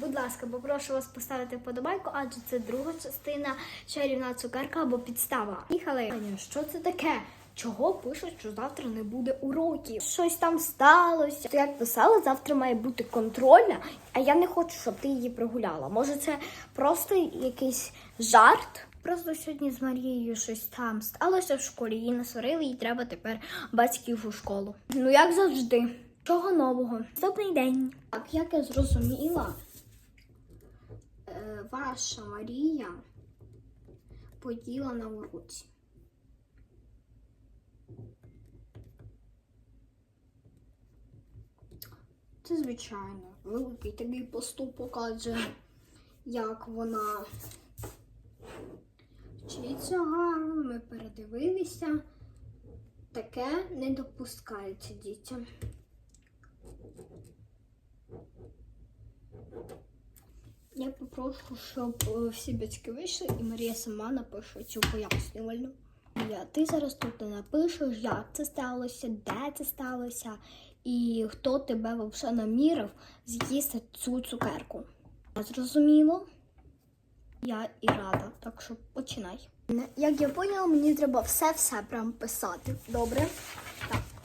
будь ласка, попрошу вас поставити вподобайку, адже це друга частина чарівна цукерка або підстава. Їхали. Що це таке? Чого пишуть, що завтра не буде уроків? Щось там сталося. То як писала, завтра має бути контрольна, а я не хочу, щоб ти її прогуляла. Може, це просто якийсь жарт? Просто сьогодні з Марією щось там сталося в школі. Її насварили, їй треба тепер батьків у школу. Ну як завжди. Чого нового? Добрий день. Так, як я зрозуміла, ваша Марія поділа на уроці. Це звичайно великий такий поступок, адже як вона вчиться гарно, ми передивилися. Таке не допускається дітям. Я попрошу, щоб е, всі батьки вийшли і Марія сама напише цю пояснювальну. Я, ти зараз тут напишеш, як це сталося, де це сталося, і хто тебе взагалі намірив з'їсти цю цукерку. Зрозуміло? Я і рада, так що починай. Як я поняла, мені треба все-все прям писати. Добре? Так.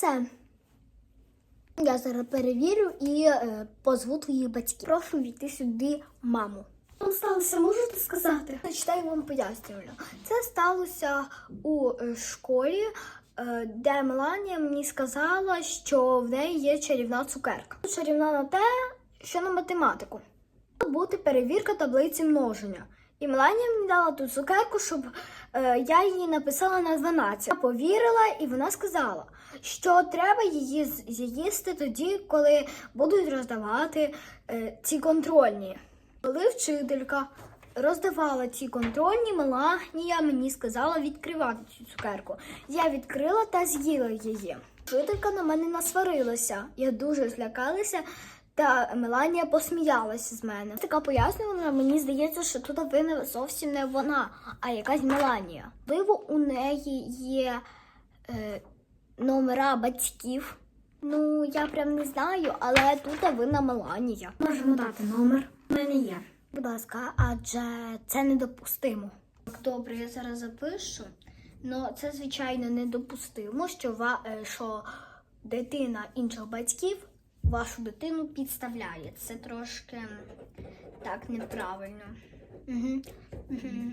Все. Я зараз перевірю і е, позву твоїх батьків. Прошу війти сюди маму. Що сталося, можете сказати? Зачитаю вам пояснювально. Це сталося у е, школі, е, де Меланія мені сказала, що в неї є чарівна цукерка. Чарівна на те, що на математику. Бути перевірка таблиці множення. І Меланія мені дала ту цукерку, щоб е, я її написала на 12. Я повірила, і вона сказала, що треба її з'їсти тоді, коли будуть роздавати е, ці контрольні. Коли вчителька роздавала ці контрольні, Меланія мені сказала відкривати цю цукерку. Я відкрила та з'їла її. Вчителька на мене насварилася. Я дуже злякалася. Та Меланія посміялася з мене. Така пояснювала, мені здається, що тут винна зовсім не вона, а якась Меланія. Можливо, у неї є е, номера батьків. Ну, я прям не знаю, але тут винна Меланія. Можемо дати номер. У мене є. Будь ласка, адже це недопустимо. Добре, я зараз запишу. Ну, це звичайно недопустимо, що, ва, е, що дитина інших батьків вашу дитину підставляє. Це трошки так неправильно. Угу. Угу.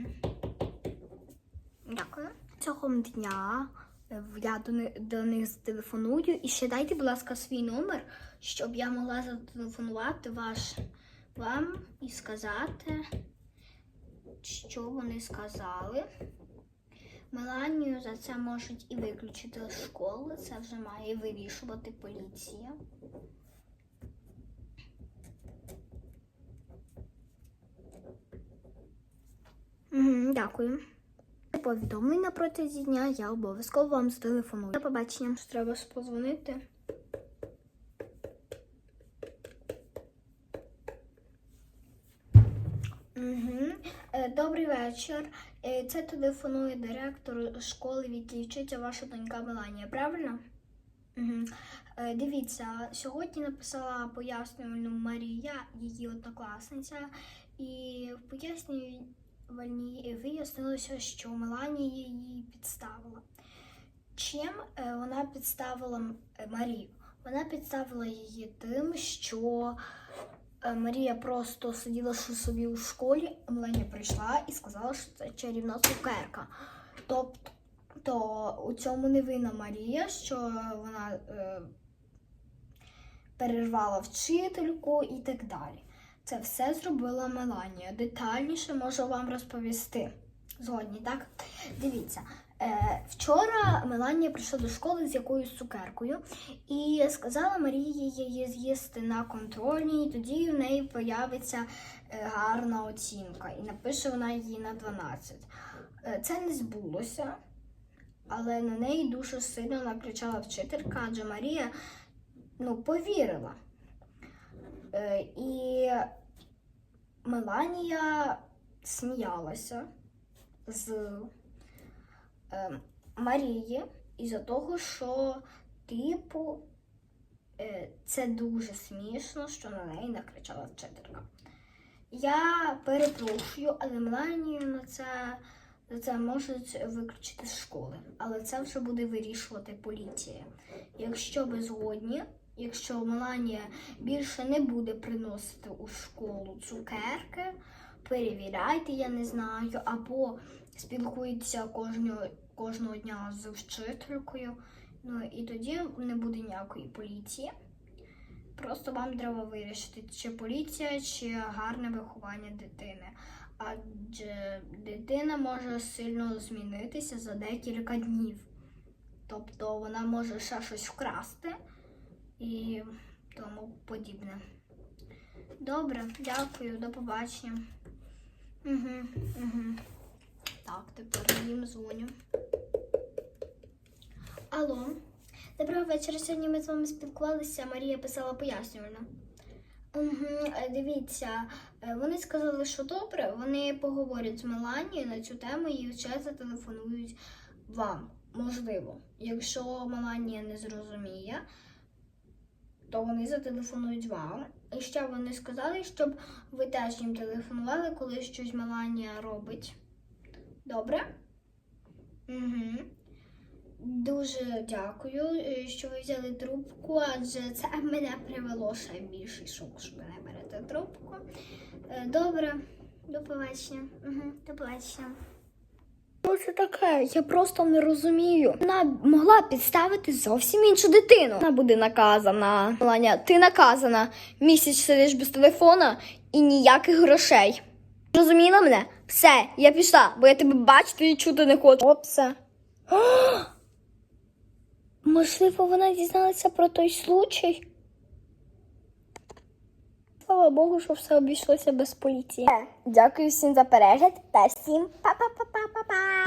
Дякую. Цього дня е, я до, ни- до них зателефоную і ще дайте, будь ласка, свій номер, щоб я могла зателефонувати ваш, вам і сказати, що вони сказали. Меланію за це можуть і виключити з школи. Це вже має вирішувати поліція. Мгм, Дякую. Повідомлень на протязі дня я обов'язково вам зателефоную. До побачення. Треба позвонити. Угу. Добрий вечір. Е, Це телефонує директор школи, в якій вчиться ваша донька Меланія, правильно? Угу. Дивіться, сьогодні написала пояснювальну Марія, її однокласниця, і в пояснювальній вияснилося, що Меланія її підставила. Чим е, вона підставила е, Марію? Вона підставила її тим, що е, Марія просто сиділа собі у школі, а Меланія прийшла і сказала, що це чарівна цукерка. Тобто то у цьому не винна Марія, що вона е, перервала вчительку і так далі. Це все зробила Меланія. Детальніше можу вам розповісти. Згодні, так? Дивіться, вчора Меланія прийшла до школи з якоюсь цукеркою і сказала Марії її з'їсти на контрольній, і тоді в неї появиться е, гарна оцінка. І напише вона її на 12. Е, це не збулося але на неї дуже сильно накричала вчителька, адже Марія ну, повірила. Е, і Меланія сміялася з е, Марії із-за того, що, типу, е, це дуже смішно, що на неї накричала вчителька. Я перепрошую, але Меланію на це, за це можуть виключити з школи. Але це вже буде вирішувати поліція. Якщо ви згодні, якщо Меланія більше не буде приносити у школу цукерки, перевіряйте, я не знаю, або спілкуйтеся кожного, кожного дня з вчителькою. Ну і тоді не буде ніякої поліції. Просто вам треба вирішити, чи поліція, чи гарне виховання дитини. Адже дитина може сильно змінитися за декілька днів. Тобто вона може ще щось вкрасти і тому подібне. Добре, дякую, до побачення. Угу, угу. Так, тепер їм дзвоню. Алло. Доброго вечора. Сьогодні ми з вами спілкувалися. Марія писала пояснювально. Угу, дивіться, е, вони сказали, що добре, вони поговорять з Меланією на цю тему і ще зателефонують вам. Можливо, якщо Меланія не зрозуміє, то вони зателефонують вам. І ще вони сказали, щоб ви теж їм телефонували, коли щось Меланія робить. Добре? Угу. Дуже дякую, е, що ви взяли трубку, адже це мене привело ще в більший шок, що ви не берете трубку. Е, Добре, до побачення. Угу, до побачення. Що це таке? Я просто не розумію. Вона могла підставити зовсім іншу дитину. Вона буде наказана. Ланя, ти наказана. Місяць сидиш без телефона і ніяких грошей. Розуміла мене? Все, я пішла, бо я тебе бачити і чути не хочу. Опсе. Можливо, вона дізналася про той случай. Слава Богу, що все обійшлося без поліції. Дякую всім за перегляд та всім Bye.